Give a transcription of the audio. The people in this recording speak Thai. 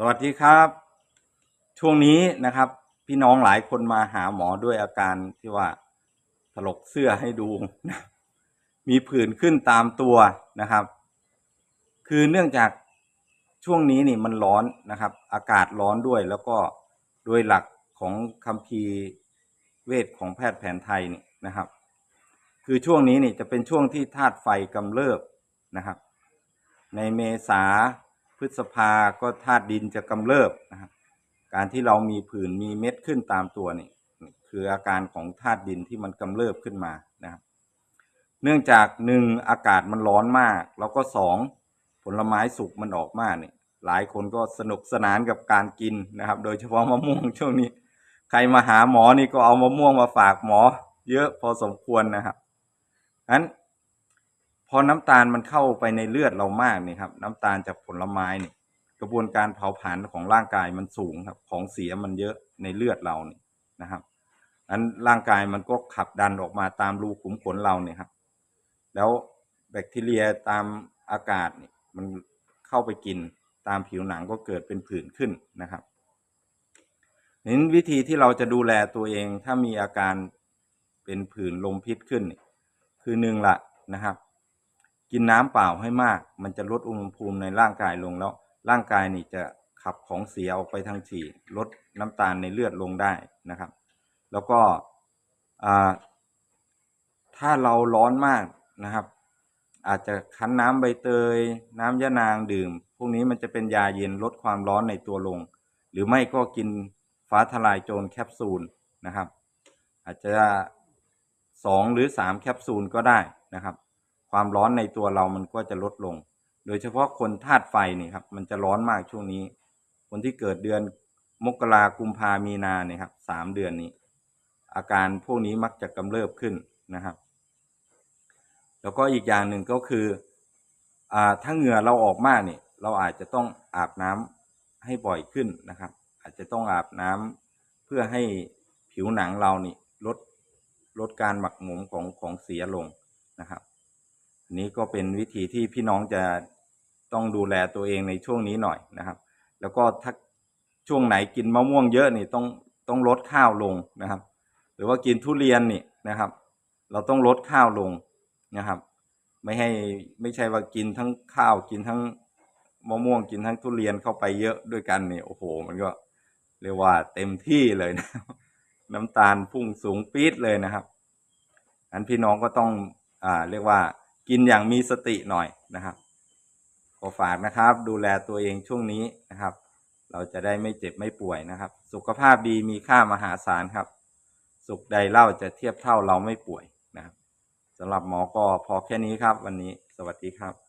สวัสดีครับ ช่วงนี้นะครับ พี่น้องหลายคนมาหาหมอด้วยอาการที่ว่าถลกเสื้อให้ดูนะมีผื่นขึ้นตามตัวนะครับ คือเนื่องจากช่วงนี้นี่มันร้อนนะครับ อากาศร้อนด้วยแล้วก็โดยหลักของคัมภีร์เวทของแพทย์แผนไทยนี่นะครับ คือช่วงนี้นี่จะเป็นช่วงที่ธาตุไฟกำเริบนะครับ ในเมษา พฤษภาก็ธาตุดินจะกำเริบนะครับการที่เรามีผื่นมีเม็ดขึ้นตามตัวนี่คืออาการของธาตุดินที่มันกำเริบขึ้นมานะครับ เนื่องจากหนึ่งอากาศมันร้อนมาก แล้วก็สองผลไม้สุกมันออกมาเนี่ยหลายคนก็สนุกสนานกับการกินนะครับ โดยเฉพาะมะม่วงช่วงนี้ ใครมาหาหมอนี่ก็เอามะม่วงมาฝากหมอ เยอะพอสมควรนะครับนั้น พอน้ำตาลมันเข้าไปในเลือดเรามากเนี่ยครับ น้ำตาลจากผลไม้เนี่ย กระบวนการเผาผลาญของร่างกายมันสูงครับ ของเสียมันเยอะในเลือดเราเนี่ยนะครับนั้นร่างกายมันก็ขับดันออกมาตามรูขุมขนเราเนี่ยครับ แล้วแบคทีเรียตามอากาศเนี่ยมันเข้าไปกินตามผิวหนังก็เกิดเป็นผื่นขึ้นนะครับนั้นวิธีที่เราจะดูแลตัวเองถ้ามีอาการเป็นผื่นลมพิษขึ้น คือหนึ่งละนะครับ กินน้ำเปล่าให้มาก มันจะลดอุณหภูมิในร่างกายลงแล้ว ร่างกายนี่จะขับของเสียออกไปทางฉี่ลดน้ำตาลในเลือดลงได้นะครับ แล้วก็ถ้าเราร้อนมากนะครับ อาจจะคั้นน้ำใบเตย น้ำยะนางดื่ม พวกนี้มันจะเป็นยาเย็นลดความร้อนในตัวลง หรือไม่ก็กินฟ้าทลายโจรแคปซูลนะครับ อาจจะสองหรือสามแคปซูลก็ได้นะครับ ความร้อนในตัวเรามันก็จะลดลง โดยเฉพาะคนธาตุไฟนี่ครับ มันจะร้อนมากช่วงนี้ คนที่เกิดเดือนมกรากุมภามีนาเนี่ยครับสามเดือนนี้ อาการพวกนี้มักจะกำเริบขึ้นนะครับ แล้วก็อีกอย่างหนึ่งก็คืออ่าถ้าเหงื่อเราออกมากเนี่ยเราอาจจะต้องอาบน้ำให้บ่อยขึ้นนะครับ อาจจะต้องอาบน้ำเพื่อให้ผิวหนังเรานี่ลดลดการหมักหมมของของเสียลงนะครับ นนี้ก็เป็นวิธีที่พี่น้องจะต้องดูแลตัวเองในช่วงนี้หน่อยนะครับ แล้วก็ถ้าช่วงไหนกินมะม่วงเยอะนี่ต้องต้องลดข้าวลงนะครับ หรือว่ากินทุเรียนนี่นะครับ เราต้องลดข้าวลงนะครับ ไม่ให้ไม่ใช่ว่ากินทั้งข้าวกินทั้งมะม่วงกินทั้งทุเรียนเข้าไปเยอะด้วยกันเนี่ยโอ้โห มันก็เรียกว่าเต็มที่เลยนะน้ำตาลพุ่งสูงปี๊ดเลยนะครับอันพี่น้องก็ต้องอ่าเรียกว่า กินอย่างมีสติหน่อยนะครับขอฝากนะครับ ดูแลตัวเองช่วงนี้นะครับ เราจะได้ไม่เจ็บไม่ป่วยนะครับ สุขภาพดีมีค่ามหาศาลครับ สุขใดเล่าจะเทียบเท่าเราไม่ป่วยนะครับสำหรับหมอก็พอแค่นี้ครับ วันนี้สวัสดีครับ